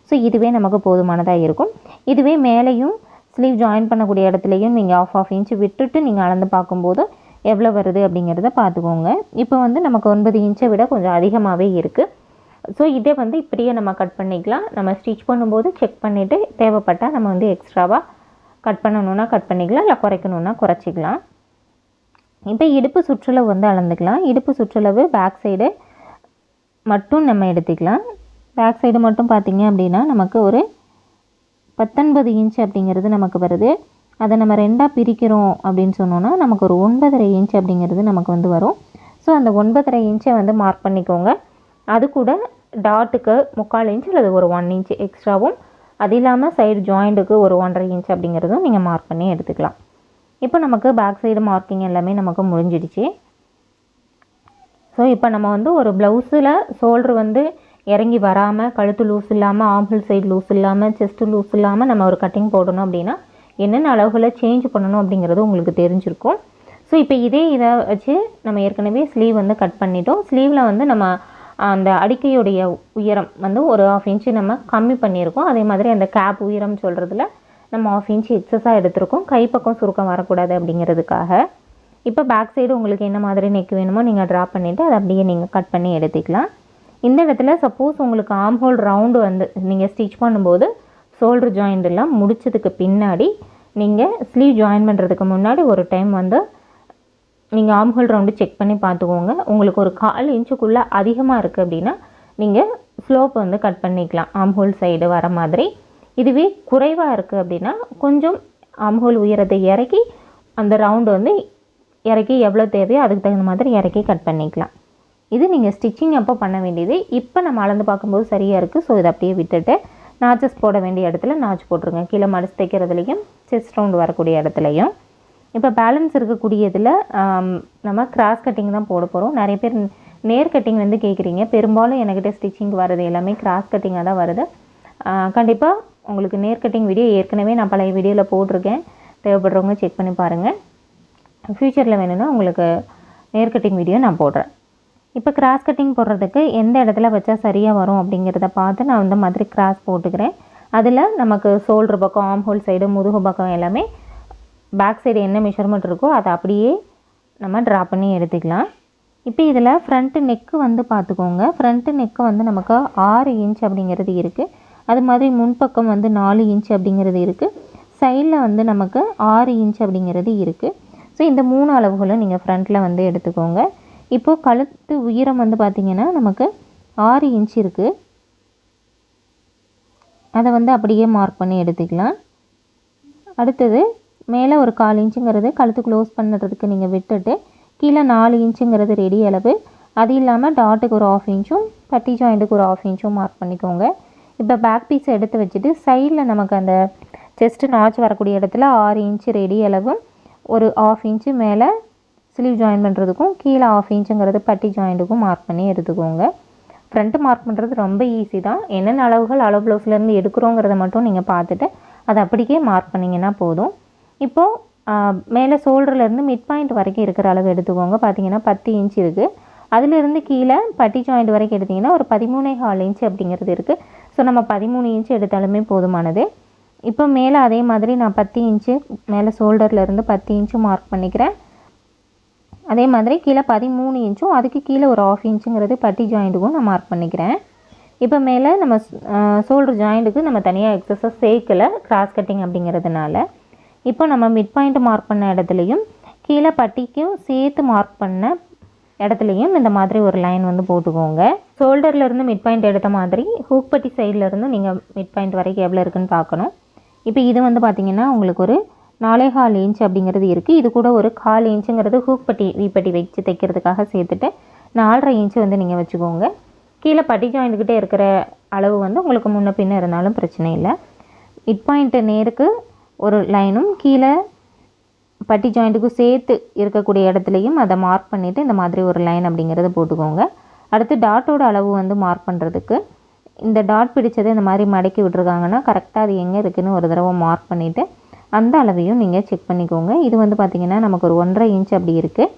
ஸோ இதுவே நமக்கு போதுமானதாக இருக்கும். இதுவே மேலேயும் ஸ்லீவ் ஜாயின் பண்ணக்கூடிய இடத்துலையும் நீங்கள் ஆஃப் ஆஃப் இன்ச்சு விட்டுட்டு நீங்கள் அளந்து பார்க்கும்போது எவ்வளோ வருது அப்படிங்கிறத பார்த்துக்கோங்க. இப்போ வந்து நமக்கு ஒன்பது இன்ச்சை விட கொஞ்சம் அதிகமாகவே இருக்குது ஸோ இதை வந்து இப்படியே நம்ம கட் பண்ணிக்கலாம். நம்ம ஸ்டிச் பண்ணும்போது செக் பண்ணிவிட்டு தேவைப்பட்டால் நம்ம வந்து எக்ஸ்ட்ராவாக கட் பண்ணணுன்னா கட் பண்ணிக்கலாம். இல்லை குறைக்கணுன்னா குறைச்சிக்கலாம். இப்போ இடுப்பு சுற்றளவு வந்து அளந்துக்கலாம். இடுப்பு சுற்றளவு பேக் சைடு மட்டும் நம்ம எடுத்துக்கலாம். பேக் சைடு மட்டும் பார்த்திங்க அப்படின்னா நமக்கு ஒரு பத்தொன்பது இன்ச் அப்படிங்கிறது நமக்கு வருது. அதை நம்ம ரெண்டாக பிரிக்கிறோம் அப்படின்னு சொன்னோன்னா நமக்கு ஒரு ஒன்பதரை இன்ச் அப்படிங்கிறது நமக்கு வந்து வரும். ஸோ அந்த ஒன்பதரை இன்ச்சை வந்து மார்க் பண்ணிக்கோங்க. அது கூட டாட்டுக்கு முக்கால் இன்ச் அல்லது ஒரு ஒன் இன்ச் எக்ஸ்ட்ராவும் அது இல்லாமல் சைடு ஜாயிண்ட்டுக்கு ஒரு ஒன்றரை இன்ச் அப்படிங்கிறதும் நீங்கள் மார்க் பண்ணி எடுத்துக்கலாம். இப்போ நமக்கு பேக் சைடு மார்க்கிங் எல்லாமே நமக்கு முடிஞ்சிடுச்சு. ஸோ இப்போ நம்ம வந்து ஒரு ப்ளவுஸில் ஷோல்ட்ரு வந்து இறங்கி வராமல் கழுத்து லூஸ் இல்லாமல் ஆம்பிள் சைடு லூஸ் இல்லாமல் செஸ்ட்டு லூஸ் இல்லாமல் நம்ம ஒரு கட்டிங் போடணும் அப்படின்னா என்னென்ன அளவுகளை சேஞ்ச் பண்ணணும் அப்படிங்கிறது உங்களுக்கு தெரிஞ்சிருக்கும். ஸோ இப்போ இதே இதை வச்சு நம்ம ஏற்கனவே ஸ்லீவ் வந்து கட் பண்ணிட்டோம். ஸ்லீவில் வந்து நம்ம அந்த அடிக்கையுடைய உயரம் வந்து ஒரு ஆஃப் இன்ச்சு நம்ம கம்மி பண்ணியிருக்கோம். அதே மாதிரி அந்த கேப் உயரம் சொல்கிறதுல நம்ம ஆஃப் இன்ச் எக்ஸஸாக எடுத்திருக்கோம். கைப்பக்கம் சுருக்கம் வரக்கூடாது அப்படிங்கிறதுக்காக. இப்போ பேக் சைடு உங்களுக்கு என்ன மாதிரி நெக் வேணுமோ நீங்கள் ட்ரா பண்ணிவிட்டு அதை அப்படியே நீங்கள் கட் பண்ணி எடுத்துக்கலாம். இந்த இடத்துல சப்போஸ் உங்களுக்கு ஆம் ஹோல் ரவுண்டு வந்து நீங்கள் ஸ்டிச் பண்ணும்போது ஷோல்டர் ஜாயிண்ட் எல்லாம் முடித்ததுக்கு பின்னாடி நீங்கள் ஸ்லீவ் ஜாயின் பண்ணுறதுக்கு முன்னாடி ஒரு டைம் வந்து நீங்கள் ஆம் ஹோல் ரவுண்டு செக் பண்ணி பார்த்துக்கோங்க. உங்களுக்கு ஒரு கால் இன்ச்சுக்குள்ளே அதிகமாக இருக்குது அப்படின்னா நீங்கள் ஸ்லோப் வந்து கட் பண்ணிக்கலாம். ஆம் ஹோல் சைடு வர மாதிரி. இதுவே குறைவாக இருக்குது அப்படின்னா கொஞ்சம் ஆம்ஹோல் உயரத்தை இறக்கி அந்த ரவுண்டு வந்து இறக்கி எவ்வளோ தேவையோ அதுக்கு தகுந்த மாதிரி இறக்கி கட் பண்ணிக்கலாம். இது நீங்கள் ஸ்டிச்சிங் அப்போ பண்ண வேண்டியது. இப்போ நம்ம அளந்து பார்க்கும்போது சரியாக இருக்குது ஸோ இதை அப்படியே விட்டுட்டு நாச்சஸ் போட வேண்டிய இடத்துல நாச்சு போட்டுருங்க. கீழே மடிச்சு தைக்கிறதுலையும் செஸ்ட் ரவுண்டு வரக்கூடிய இடத்துலையும். இப்போ பேலன்ஸ் இருக்கக்கூடியதில் நம்ம கிராஸ் கட்டிங் தான் போட போகிறோம் நிறைய பேர் நேர் கட்டிங் வந்து கேட்குறீங்க பெரும்பாலும் என்கிட்ட ஸ்டிச்சிங் வர்றது எல்லாமே கிராஸ் கட்டிங்காக தான் வருது. கண்டிப்பாக உங்களுக்கு நேர் கட்டிங் வீடியோ ஏற்கனவே நான் பழைய வீடியோவில் போட்டிருக்கேன். தேவைப்படுறவங்க செக் பண்ணி பாருங்கள் ஃப்யூச்சரில் வேணும்னா உங்களுக்கு நேர் கட்டிங் வீடியோ நான் போடுறேன். இப்போ கிராஸ் கட்டிங் போடுறதுக்கு எந்த இடத்துல வச்சா சரியாக வரும் அப்படிங்கிறத பார்த்து நான் இந்த மாதிரி கிராஸ் போட்டுக்கிறேன். அதில் நமக்கு ஷோல்டர் பக்கம் ஆம் ஹோல் சைடு முதுகு பக்கம் எல்லாமே பேக் சைடு என்ன மெஷர்மெண்ட் இருக்கோ அதை அப்படியே நம்ம ட்ரா பண்ணி எடுத்துக்கலாம். இப்போ இதில் ஃப்ரண்ட்டு நெக்கு வந்து பார்த்துக்கோங்க. ஃப்ரண்ட்டு நெக்கு வந்து நமக்கு ஆறு இன்ச் அப்படிங்கிறது இருக்குது அது மாதிரி முன்பக்கம் வந்து நாலு இன்ச் அப்படிங்கிறது இருக்குது சைடில் வந்து நமக்கு ஆறு இன்ச் அப்படிங்கிறது இருக்குது ஸோ இந்த மூணு அளவுகளும் நீங்கள் ஃப்ரண்ட்டில் வந்து எடுத்துக்கோங்க. இப்போது கழுத்து உயரம் வந்து பார்த்திங்கன்னா நமக்கு ஆறு இன்ச் இருக்குது அதை வந்து அப்படியே மார்க் பண்ணி எடுத்துக்கலாம். அடுத்தது மேலே ஒரு கால் இன்ச்சுங்கிறது கழுத்து க்ளோஸ் பண்ணுறதுக்கு நீங்கள் விட்டுட்டு கீழே நாலு இன்ச்சுங்கிறது ரெடி அளவு. அது இல்லாமல் டாட்டுக்கு ஒரு ஆஃப் இன்ச்சும் பட்டி ஜாயிண்ட்டுக்கு ஒரு ஆஃப் இன்ச்சும் மார்க் பண்ணிக்கோங்க. இப்போ பேக் பீஸை எடுத்து வச்சுட்டு சைடில் நமக்கு அந்த செஸ்ட்டு நாச் வரக்கூடிய இடத்துல ஆறு இன்ச்சு ரெடி அளவும் ஒரு ஆஃப் இன்ச்சு மேலே ஸ்லீவ் ஜாயின் பண்ணுறதுக்கும் கீழே ஆஃப் இன்ச்சுங்கிறது பட்டி ஜாயிண்ட்டுக்கும் மார்க் பண்ணி எடுத்துக்கோங்க. ஃப்ரண்ட்டு மார்க் பண்ணுறது ரொம்ப ஈஸி தான். என்னென்ன அளவுகள் அளவு ப்ளவுஸ்லேருந்து எடுக்கிறோங்கிறத மட்டும் நீங்கள் பார்த்துட்டு அதை அப்படியே மார்க் பண்ணிங்கன்னா போதும். இப்போது மேலே ஷோல்டர்லேருந்து மிட் பாயிண்ட் வரைக்கும் இருக்கிற அளவு எடுத்துக்கோங்க. பார்த்தீங்கன்னா பத்து இன்ச் இருக்குது அதிலிருந்து கீழே பட்டி ஜாயிண்ட் வரைக்கும் எடுத்திங்கன்னா ஒரு பதிமூணே ஹால் இன்ச் அப்படிங்கிறது இருக்குது ஸோ நம்ம பதிமூணு இன்ச்சு எடுத்தாலுமே போதுமானது. இப்போ மேலே அதே மாதிரி நான் பத்து இன்ச்சு மேலே ஷோல்டர்லேருந்து பத்து இன்ச்சு மார்க் பண்ணிக்கிறேன். அதே மாதிரி கீழே பதிமூணு இன்ச்சும் அதுக்கு கீழே ஒரு ஆஃப் இன்ச்சுங்கிறது பட்டி ஜாயிண்ட்டுக்கும் நான் மார்க் பண்ணிக்கிறேன். இப்போ மேலே நம்ம ஷோல்டர் ஜாயிண்ட்டுக்கு நம்ம தனியாக எக்ஸசைஸ் சேர்க்கலை கிராஸ் கட்டிங் அப்படிங்கிறதுனால. இப்போ நம்ம மிட் பாயிண்ட் மார்க் பண்ண இடத்துலையும் கீழே பட்டிக்கும் சேர்த்து மார்க் பண்ண இடத்துலையும் இந்த மாதிரி ஒரு லைன் வந்து போட்டுக்கோங்க. ஷோல்டர்லேருந்து மிட் பாயிண்ட் எடுத்த மாதிரி ஹூக் பட்டி சைட்லேருந்து நீங்கள் மிட் பாயிண்ட் வரைக்கும் எவ்வளோ இருக்குன்னு பார்க்கணும். இப்போ இது வந்து பார்த்திங்கன்னா உங்களுக்கு ஒரு நாலே கால் இன்ச் அப்படிங்கிறது இருக்குது இது கூட ஒரு கால் இன்ச்சுங்கிறது ஹூக் பட்டி வீப்பட்டி வச்சு தைக்கிறதுக்காக சேர்த்துட்டு நாலரை இன்ச்சு வந்து நீங்கள் வச்சுக்கோங்க. கீழே பட்டி ஜாயிண்ட்கிட்டே இருக்கிற அளவு வந்து உங்களுக்கு முன்ன பின்ன இருந்தாலும் பிரச்சனை இல்லை. மிட் பாயிண்ட்டு நேருக்கு ஒரு லைனும் கீழே பட்டி ஜாயிண்ட்டுக்கும் சேர்த்து இருக்கக்கூடிய இடத்துலையும் அதை மார்க் பண்ணிவிட்டு இந்த மாதிரி ஒரு லைன் அப்படிங்கிறத போட்டுக்கோங்க. அடுத்து டாட்டோட அளவு வந்து மார்க் பண்ணுறதுக்கு இந்த டாட் பிடிச்சதை இந்த மாதிரி மடக்கி விட்ருக்காங்கன்னா கரெக்டாக அது எங்கே இருக்குதுன்னு ஒரு தடவை மார்க் பண்ணிவிட்டு அந்த அளவையும் நீங்கள் செக் பண்ணிக்கோங்க. இது வந்து பார்த்திங்கன்னா நமக்கு ஒரு ஒன்றரை இன்ச் அப்படி இருக்குது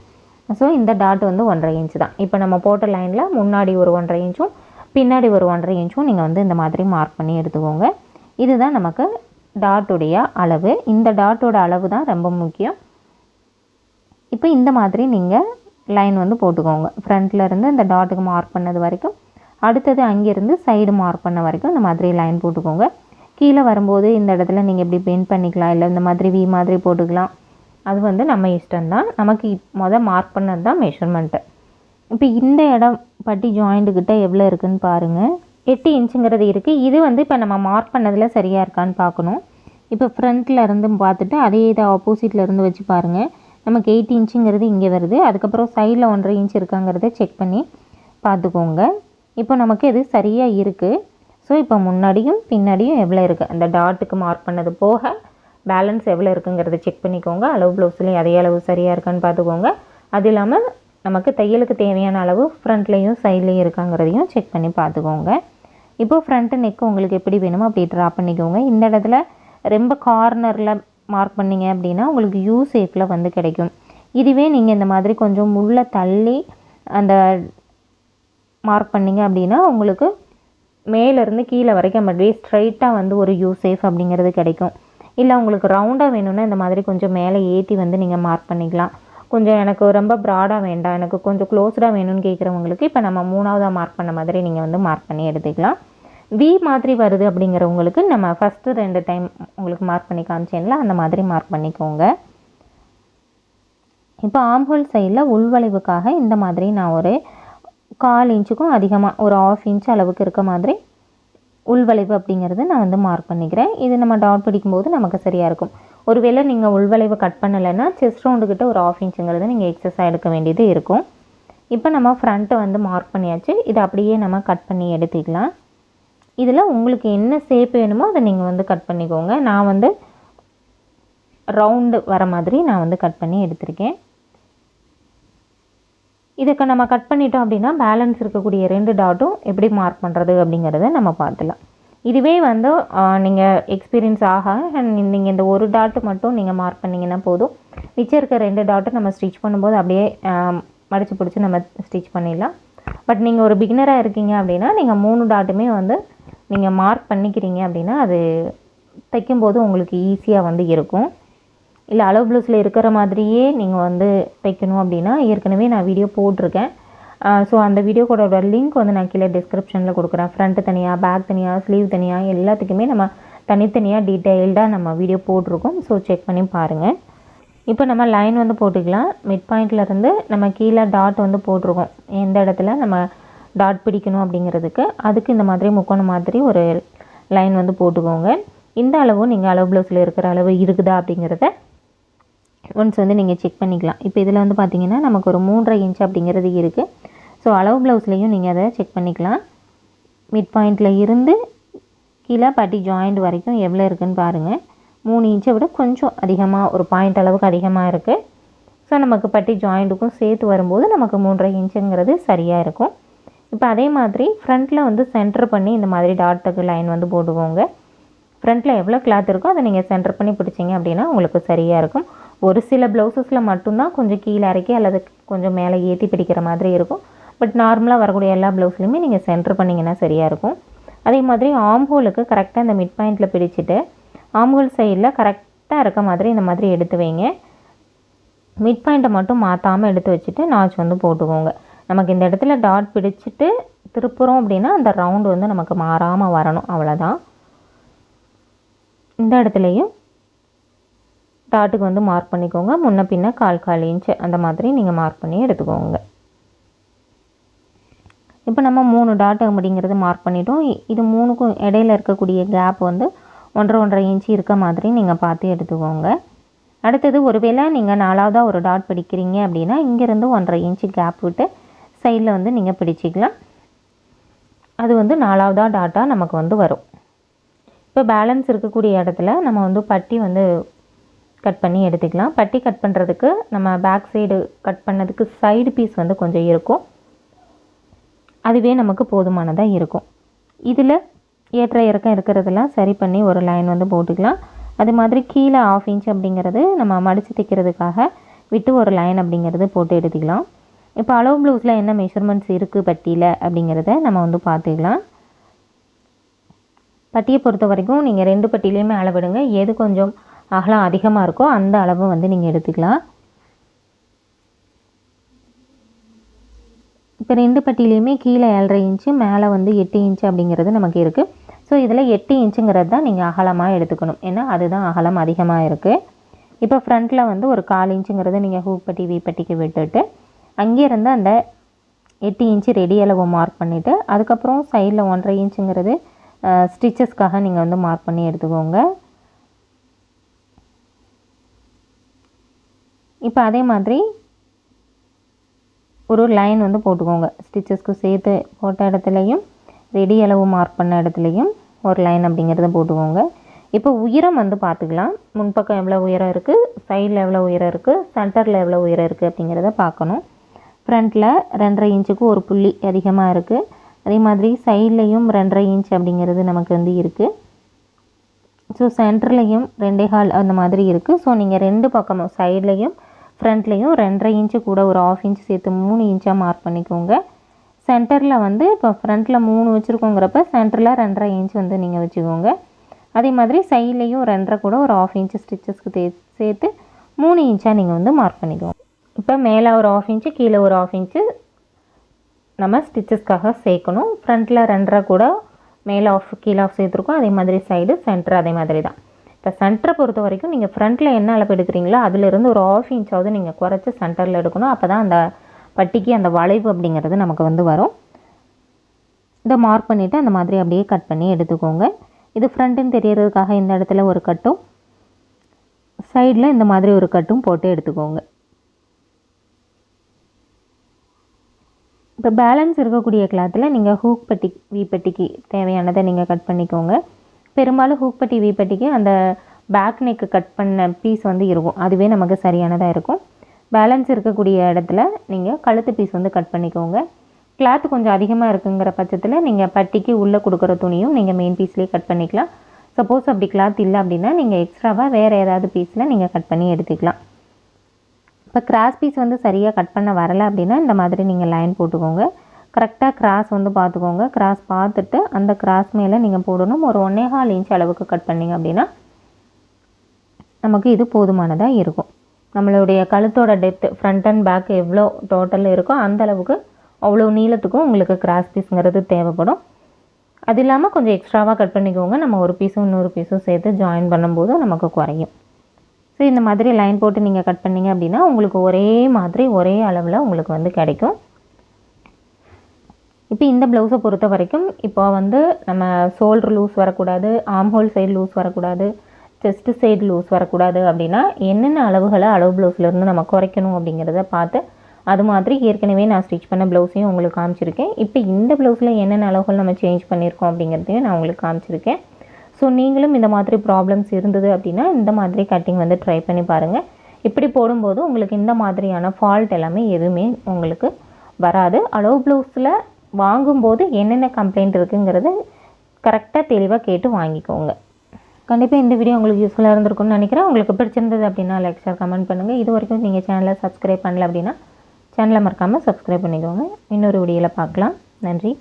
ஸோ இந்த டாட் வந்து ஒன்றரை இன்ச் தான். இப்போ நம்ம போட்ட லைனில் முன்னாடி ஒரு ஒன்றரை இன்ச்சும் பின்னாடி ஒரு ஒன்றரை இன்ச்சும் நீங்கள் வந்து இந்த மாதிரி மார்க் பண்ணி எடுத்துக்கோங்க. இதுதான் நமக்கு டாட்டுடைய அளவு. இந்த டாட்டோட அளவு தான் ரொம்ப முக்கியம். இப்போ இந்த மாதிரி நீங்கள் லைன் வந்து போட்டுக்கோங்க. ஃப்ரண்ட்டில் இருந்து இந்த டாட்டுக்கு மார்க் பண்ணது வரைக்கும் அடுத்தது அங்கேருந்து சைடு மார்க் பண்ண வரைக்கும் இந்த மாதிரி லைன் போட்டுக்கோங்க. கீழே வரும்போது இந்த இடத்துல நீங்கள் இப்படி பெயிண்ட் பண்ணிக்கலாம் இல்லை இந்த மாதிரி வி மாதிரி போட்டுக்கலாம். அது வந்து நம்ம இஷ்டம்தான். நமக்கு மொதல் மார்க் பண்ணது தான் மெஷர்மெண்ட்டு இப்போ இந்த இடம் பட்டி ஜாயிண்ட்டுக்கிட்ட எவ்வளோ இருக்குதுன்னு பாருங்கள் எட்டு இன்ச்சுங்கிறது இருக்குது இது வந்து இப்போ நம்ம மார்க் பண்ணதில் சரியாக இருக்கான்னு பார்க்கணும். இப்போ ஃப்ரண்ட்டில் இருந்தும் பார்த்துட்டு அதே இதை ஆப்போசிட்டில் இருந்து வச்சு பாருங்கள் நமக்கு எயிட் இன்ச்சுங்கிறது இங்கே வருது. அதுக்கப்புறம் சைடில் ஒன்றரை இன்ச் இருக்காங்கிறத செக் பண்ணி பார்த்துக்கோங்க. இப்போ நமக்கு இது சரியாக இருக்குது ஸோ இப்போ முன்னாடியும் பின்னாடியும் எவ்வளோ இருக்குது அந்த டாட்டுக்கு மார்க் பண்ணது போக பேலன்ஸ் எவ்வளோ இருக்குங்கிறத செக் பண்ணிக்கோங்க. அளவு ப்ளவுஸ்லேயும் அதே அளவு சரியாக இருக்கான்னு பார்த்துக்கோங்க. அது இல்லாமல் நமக்கு தையலுக்கு தேவையான அளவு ஃப்ரண்ட்லேயும் சைட்லேயும் இருக்காங்கிறதையும் செக் பண்ணி பார்த்துக்கோங்க. இப்போ ஃப்ரண்ட்டு நெக்கு உங்களுக்கு எப்படி வேணுமோ அப்படி ட்ரா பண்ணிக்கோங்க. இந்த இடத்துல ரொம்ப கார்னரில் மார்க் பண்ணிங்க அப்படின்னா உங்களுக்கு யூ ஷேப்பில் வந்து கிடைக்கும். இதுவே நீங்கள் இந்த மாதிரி கொஞ்சம் உள்ளே தள்ளி அந்த மார்க் பண்ணிங்க அப்படின்னா உங்களுக்கு மேலேருந்து கீழே வரைக்கும் அப்படியே ஸ்ட்ரைட்டாக வந்து ஒரு யூ சேஃப் அப்படிங்கிறது கிடைக்கும். இல்லை உங்களுக்கு ரவுண்டாக வேணும்னா இந்த மாதிரி கொஞ்சம் மேலே ஏற்றி வந்து நீங்கள் மார்க் பண்ணிக்கலாம். கொஞ்சம் எனக்கு ரொம்ப ப்ராடாக வேண்டாம். எனக்கு கொஞ்சம் க்ளோஸ்டாக வேணும்னு கேட்குறவங்களுக்கு இப்போ நம்ம மூணாவதாக மார்க் பண்ண மாதிரி நீங்கள் வந்து மார்க் பண்ணி எடுத்துக்கலாம். வி மாதிரி வருது அப்படிங்கிறவங்களுக்கு நம்ம ஃபஸ்ட்டு ரெண்டு டைம் உங்களுக்கு மார்க் பண்ணி காமிச்சேன்ல அந்த மாதிரி மார்க் பண்ணிக்கோங்க. இப்போ ஆம்ஹோல் சைடில் உள்வளைவுக்காக இந்த மாதிரி நான் ஒரு கால் இன்ச்சுக்கும் அதிகமாக ஒரு ஆஃப் இன்ச் அளவுக்கு இருக்க மாதிரி உள்வளைவு அப்படிங்கிறது நான் வந்து மார்க் பண்ணிக்கிறேன். இது நம்ம டாட் பிடிக்கும்போது நமக்கு சரியாக இருக்கும். ஒருவேளை நீங்கள் உள்வளைவு கட் பண்ணலைன்னா செஸ்ட் ரவுண்டுக்கிட்ட ஒரு ஆஃப் இன்ச்சுங்கிறது நீங்கள் எக்ஸஸாக எடுக்க வேண்டியது இருக்கும். இப்போ நம்ம ஃப்ரண்ட்டை வந்து மார்க் பண்ணியாச்சு. இதை அப்படியே நம்ம கட் பண்ணி எடுத்துக்கலாம். இதில் உங்களுக்கு என்ன ஷேப் வேணுமோ அதை நீங்கள் வந்து கட் பண்ணிக்கோங்க. நான் வந்து ரவுண்டு வர மாதிரி நான் வந்து கட் பண்ணி எடுத்திருக்கேன். இதுக்கு நம்ம கட் பண்ணிட்டோம் அப்படின்னா பேலன்ஸ் இருக்கக்கூடிய ரெண்டு டாட்டும் எப்படி மார்க் பண்ணுறது அப்படிங்கிறத நம்ம பார்த்துலாம் இதுவே வந்து நீங்கள் எக்ஸ்பீரியன்ஸ் ஆக நீங்கள் இந்த ஒரு டாட்டு மட்டும் நீங்கள் மார்க் பண்ணிங்கன்னா போதும். மிச்சம் இருக்க ரெண்டு டாட்டும் நம்ம ஸ்டிச் பண்ணும்போது அப்படியே மடித்து பிடிச்சி நம்ம ஸ்டிச் பண்ணிடலாம். பட் நீங்கள் ஒரு பிகினராக இருக்கீங்க அப்படின்னா நீங்கள் மூணு டாட்டுமே வந்து நீங்கள் மார்க் பண்ணிக்கிறீங்க அப்படின்னா அது தைக்கும்போது உங்களுக்கு ஈஸியாக வந்து இருக்கும். இல்லை அளவு ப்ளவுஸில் இருக்கிற மாதிரியே நீங்கள் வந்து தைக்கணும் அப்படின்னா ஏற்கனவே நான் வீடியோ போட்டிருக்கேன். ஸோ அந்த வீடியோக்கோட லிங்க் வந்து நான் கீழே டிஸ்கிரிப்ஷனில் கொடுக்குறேன். ஃப்ரண்ட்டு தனியாக பேக் தனியாக ஸ்லீவ் தனியாக எல்லாத்துக்குமே நம்ம தனித்தனியாக டீட்டெயில்டாக நம்ம வீடியோ போட்டிருக்கோம். ஸோ செக் பண்ணி பாருங்கள் இப்போ நம்ம லைன் வந்து போட்டுக்கலாம். மிட் பாயிண்ட்லேருந்து நம்ம கீழே டாட் வந்து போட்டிருக்கோம். எந்த இடத்துல? நம்ம டாட் பிடிக்கணும் அப்படிங்கிறதுக்கு அதுக்கு இந்த மாதிரி முக்கோணம் மாதிரி ஒரு லைன் வந்து போட்டுக்கோங்க. இந்த அளவும் நீங்கள் அளவு ப்ளவுஸில் இருக்கிற அளவு இருக்குதா அப்படிங்கிறத ஒன்ஸ் வந்து நீங்கள் செக் பண்ணிக்கலாம். இப்போ இதில் வந்து பார்த்தீங்கன்னா நமக்கு ஒரு மூன்றரை இன்ச் அப்படிங்கிறது இருக்குது ஸோ அளவு ப்ளவுஸ்லேயும் நீங்கள் அதை செக் பண்ணிக்கலாம். மிட் பாயிண்டில் இருந்து கீழே பட்டி ஜாயிண்ட் வரைக்கும் எவ்வளோ இருக்குன்னு பாருங்கள் மூணு இன்ச்சை விட கொஞ்சம் அதிகமாக ஒரு பாயிண்ட் அளவுக்கு அதிகமாக இருக்குது ஸோ நமக்கு பட்டி ஜாயிண்ட்டுக்கும் சேர்த்து வரும்போது நமக்கு மூன்றரை இன்ச்சுங்கிறது சரியாக இருக்கும். இப்போ அதே மாதிரி ஃப்ரண்ட்டில் வந்து சென்டர் பண்ணி இந்த மாதிரி டாட்டுக்கு லைன் வந்து போடுவோங்க. ஃப்ரண்ட்டில் எவ்வளோ கிளாத் இருக்கோ அதை நீங்கள் சென்டர் பண்ணி பிடிச்சிங்க அப்படின்னா உங்களுக்கு சரியாக இருக்கும். ஒரு சில ப்ளவுசஸில் மட்டும்தான் கொஞ்சம் கீழே இறக்கி அல்லது கொஞ்சம் மேலே ஏற்றி பிடிக்கிற மாதிரி இருக்கும். பட் நார்மலாக வரக்கூடிய எல்லா ப்ளவுஸ்லையுமே நீங்கள் சென்டர் பண்ணிங்கன்னா சரியாக இருக்கும். அதே மாதிரி ஆம்ஹோலுக்கு கரெக்டாக இந்த மிட் பாயிண்டில் பிடிச்சிட்டு ஆம்ஹோல் சைடில் கரெக்டாக இருக்க மாதிரி இந்த மாதிரி எடுத்து வைங்க. மிட் பாயிண்ட்டை மட்டும் மாற்றாமல் எடுத்து வச்சுட்டு நாச் வந்து போட்டுக்கோங்க. நமக்கு இந்த இடத்துல டாட் பிடிச்சிட்டு திருப்புறோம் அப்படின்னா அந்த ரவுண்டு வந்து நமக்கு மாறாமல் வரணும். அவ்வளோதான் இந்த இடத்துலையும் டாட்டுக்கு வந்து மார்க் பண்ணிக்கோங்க. முன்ன பின்ன கால் கால் இன்ச்சு அந்த மாதிரி நீங்கள் மார்க் பண்ணி எடுத்துக்கோங்க. இப்போ நம்ம மூணு டாட் அப்படிங்கிறது மார்க் பண்ணிட்டோம். இது மூணுக்கும் இடையில இருக்கக்கூடிய கேப் வந்து ஒன்றரை ஒன்றரை இன்ச்சு இருக்க மாதிரி நீங்கள் பார்த்து எடுத்துக்கோங்க. அடுத்தது ஒருவேளை நீங்கள் நாலாவதாக ஒரு டாட் பிடிக்கிறீங்க அப்படின்னா இங்கேருந்து ஒன்றரை இன்ச்சு கேப் விட்டு சைடில் வந்து நீங்கள் பிடிச்சிக்கலாம். அது வந்து நாலாவதாக டாட்டா நமக்கு வந்து வரும். இப்போ பேலன்ஸ் இருக்கக்கூடிய இடத்துல நம்ம வந்து பட்டி வந்து கட் பண்ணி எடுத்துக்கலாம். பட்டி கட் பண்ணுறதுக்கு நம்ம பேக் சைடு கட் பண்ணதுக்கு சைடு பீஸ் வந்து கொஞ்சம் இருக்கும். அதுவே நமக்கு போதுமானதாக இருக்கும். இதில் ஏற்ற இறக்கம் இருக்கிறதெல்லாம் சரி பண்ணி ஒரு லைன் வந்து போட்டுக்கலாம். அது மாதிரி கீழே ஆஃப் இன்ச் அப்படிங்கிறது நம்ம மடித்து தைக்கிறதுக்காக விட்டு ஒரு லைன் அப்படிங்கிறது போட்டு எடுத்துக்கலாம். இப்போ அளவு ப்ளவுஸில் என்ன மெஷர்மெண்ட்ஸ் இருக்குது பட்டியில் அப்படிங்கிறத நம்ம வந்து பார்த்துக்கலாம். பட்டியை பொறுத்த வரைக்கும் நீங்கள் ரெண்டு பட்டியிலையுமே அளவிடுங்க எது கொஞ்சம் அகலம் அதிகமாக இருக்கோ அந்த அளவு வந்து நீங்கள் எடுத்துக்கலாம். இப்போ ரெண்டு பட்டியிலையுமே கீழே ஏழரை இன்ச்சு மேலே வந்து எட்டு இன்ச்சு அப்படிங்கிறது நமக்கு இருக்குது ஸோ இதில் எட்டு இன்ச்சுங்கிறது தான் நீங்கள் அகலமாக எடுத்துக்கணும். ஏன்னா அதுதான் அகலம் அதிகமாக இருக்குது இப்போ ஃப்ரண்ட்டில் வந்து ஒரு கால் இன்ச்சுங்கிறது நீங்கள் ஹூக் பட்டி வீ பட்டிக்கு விட்டுட்டு அங்கேருந்து அந்த எட்டு இன்ச்சு ரெடி அளவு மார்க் பண்ணிவிட்டு அதுக்கப்புறம் சைடில் ஒன்றரை இன்ச்சுங்கிறது ஸ்டிச்சஸ்க்காக நீங்கள் வந்து மார்க் பண்ணி எடுத்துக்கோங்க. இப்போ அதே மாதிரி ஒரு லைன் வந்து போட்டுக்கோங்க. ஸ்டிச்சஸ்க்கு சேர்த்து போட்ட இடத்துலையும் ரெடி அளவு மார்க் பண்ண இடத்துலையும் ஒரு லைன் அப்படிங்கிறத போட்டுக்கோங்க. இப்போ உயரம் வந்து பார்த்துக்கலாம். முன்பக்கம் எவ்வளோ உயரம் இருக்குது சைடில் எவ்வளோ உயரம் இருக்குது சென்டரில் எவ்வளோ உயரம் இருக்குது அப்படிங்கிறத பார்க்கணும். ஃப்ரண்ட்டில் ரெண்டரை இன்ச்சுக்கு ஒரு புள்ளி அதிகமாக இருக்குது அதே மாதிரி சைட்லேயும் ரெண்டரை இன்ச் அப்படிங்கிறது நமக்கு வந்து இருக்குது ஸோ சென்டர்லேயும் ரெண்டே கால் அந்த மாதிரி இருக்குது ஸோ நீங்கள் ரெண்டு பக்கமும் சைட்லேயும் ஃப்ரண்ட்லேயும் ரெண்டரை இன்ச்சு கூட ஒரு ஆஃப் இன்ச் சேர்த்து மூணு இன்ச்சாக மார்க் பண்ணிக்கோங்க. சென்டரில் வந்து இப்போ ஃப்ரண்ட்டில் மூணு வச்சுருக்கோங்கிறப்ப சென்டரில் ரெண்டரை இன்ச் வந்து நீங்கள் வச்சுக்கோங்க. அதே மாதிரி சைட்லேயும் ரெண்டரை கூட ஒரு ஆஃப் இன்ச்சு ஸ்டிச்சஸ்க்கு தே சேர்த்து மூணு இன்ச்சாக நீங்கள் வந்து மார்க் பண்ணிக்கோங்க. இப்போ மேலே ஒரு ஆஃப் இன்ச்சு கீழே ஒரு ஆஃப் இன்ச்சு நம்ம ஸ்டிச்சஸ்க்காக சேர்க்கணும். ஃப்ரண்ட்டில் ரெண்டரை கூட மேலே ஆஃப் கீழே ஆஃப் சேர்த்துருக்கோம். அதே மாதிரி சைடு சென்டர் அதே மாதிரி தான். இப்போ சென்டரை பொறுத்த வரைக்கும் நீங்கள் ஃப்ரண்ட்டில் என்ன அளவு எடுக்கிறீங்களோ அதிலிருந்து ஒரு ஆஃப் இன்ச்சாவது நீங்கள் குறைச்சி சென்டரில் எடுக்கணும். அப்போ தான் அந்த பட்டிக்கு அந்த வளைவு அப்படிங்கிறது நமக்கு வந்து வரும். இதை மார்க் பண்ணிவிட்டு அந்த மாதிரி அப்படியே கட் பண்ணி எடுத்துக்கோங்க. இது ஃப்ரண்ட்டுன்னு தெரியறதுக்காக இந்த இடத்துல ஒரு கட்டும் சைடில் இந்த மாதிரி ஒரு கட்டும் போட்டு எடுத்துக்கோங்க. இப்போ பேலன்ஸ் இருக்கக்கூடிய கிளாத்தில் நீங்கள் ஹூக் பட்டி வீப்பட்டிக்கு தேவையானதை நீங்கள் கட் பண்ணிக்கோங்க. பெரும்பாலும் ஹூக் பட்டி வீப்பட்டிக்கு அந்த பேக் நெக்கு கட் பண்ண பீஸ் வந்து இருக்கும். அதுவே நமக்கு சரியானதாக இருக்கும். பேலன்ஸ் இருக்கக்கூடிய இடத்துல நீங்கள் கழுத்து பீஸ் வந்து கட் பண்ணிக்கோங்க. கிளாத் கொஞ்சம் அதிகமாக இருக்குங்கிற பட்சத்தில் நீங்கள் பட்டிக்கு உள்ளே கொடுக்குற துணியும் நீங்கள் மெயின் பீஸ்லேயே கட் பண்ணிக்கலாம். சப்போஸ் அப்படி கிளாத் இல்லை அப்படின்னா நீங்கள் எக்ஸ்ட்ராவாக வேறு ஏதாவது பீஸில் நீங்கள் கட் பண்ணி எடுத்துக்கலாம். இப்போ கிராஸ் பீஸ் வந்து சரியாக கட் பண்ண வரலை அப்படின்னா இந்த மாதிரி நீங்கள் லைன் போட்டுக்கோங்க. கரெக்டாக கிராஸ் வந்து பார்த்துக்கோங்க. கிராஸ் பார்த்துட்டு அந்த கிராஸ் மேலே நீங்கள் போடணும். ஒரு ஒன்றேகால் இன்ச் அளவுக்கு கட் பண்ணிங்க அப்படின்னா நமக்கு இது போதுமானதாக இருக்கும். நம்மளுடைய கழுத்தோட டெப்த்து ஃப்ரண்ட் அண்ட் பேக் எவ்வளோ டோட்டல் இருக்கோ அந்த அளவுக்கு அவ்வளோ நீளத்துக்கும் உங்களுக்கு கிராஸ் பீஸுங்கிறது தேவைப்படும். அது இல்லாமல் கொஞ்சம் எக்ஸ்ட்ராவாக கட் பண்ணிக்கோங்க. நம்ம ஒரு பீஸும் இன்னொரு பீஸும் சேர்த்து ஜாயின் பண்ணும்போது நமக்கு குறையும். ஸோ இந்த மாதிரி லைன் போட்டு நீங்கள் கட் பண்ணீங்க அப்படின்னா உங்களுக்கு ஒரே மாதிரி ஒரே அளவில் உங்களுக்கு வந்து கிடைக்கும். இப்போ இந்த ப்ளவுஸை பொறுத்த வரைக்கும் இப்போ வந்து நம்ம ஷோல்டர் லூஸ் வரக்கூடாது ஆம் ஹோல் சைடு லூஸ் வரக்கூடாது செஸ்ட்டு சைடு லூஸ் வரக்கூடாது அப்படின்னா என்னென்ன அளவுகளை அளவு ப்ளவுஸ்லேருந்து நம்ம குறைக்கணும் அப்படிங்கிறத பார்த்து அது மாதிரி ஏற்கனவே நான் ஸ்டிச் பண்ண ப்ளவுஸையும் உங்களுக்கு காமிச்சிருக்கேன். இப்போ இந்த ப்ளவுஸில் என்னென்ன அளவுகள் நம்ம சேஞ்ச் பண்ணியிருக்கோம் அப்படிங்கிறதையும் நான் உங்களுக்கு காமிச்சிருக்கேன். ஸோ நீங்களும் இந்த மாதிரி ப்ராப்ளம்ஸ் இருந்தது அப்படின்னா இந்த மாதிரி கட்டிங் வந்து ட்ரை பண்ணி பாருங்கள் இப்படி போடும்போது உங்களுக்கு இந்த மாதிரியான ஃபால்ட் எல்லாமே எதுவுமே உங்களுக்கு வராது. அளவு ப்ளவுஸில் வாங்கும்போது என்னென்ன கம்ப்ளைண்ட் இருக்குங்கிறது கரெக்டாக தெளிவாக கேட்டு வாங்கிக்கோங்க. கண்டிப்பாக இந்த வீடியோ உங்களுக்கு யூஸ்ஃபுல்லாக இருந்திருக்கும்னு நினைக்கிறேன். உங்களுக்கு பிடிச்சிருந்தது அப்படின்னா லைக் ஷேர் கமெண்ட் பண்ணுங்கள் இது வரைக்கும் நீங்கள் சேனலை சப்ஸ்கிரைப் பண்ணல அப்படின்னா சேனலை மறக்காமல் சப்ஸ்கிரைப் பண்ணிக்கோங்க. இன்னொரு வீடியோவில் பார்க்கலாம். நன்றி.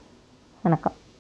வணக்கம்.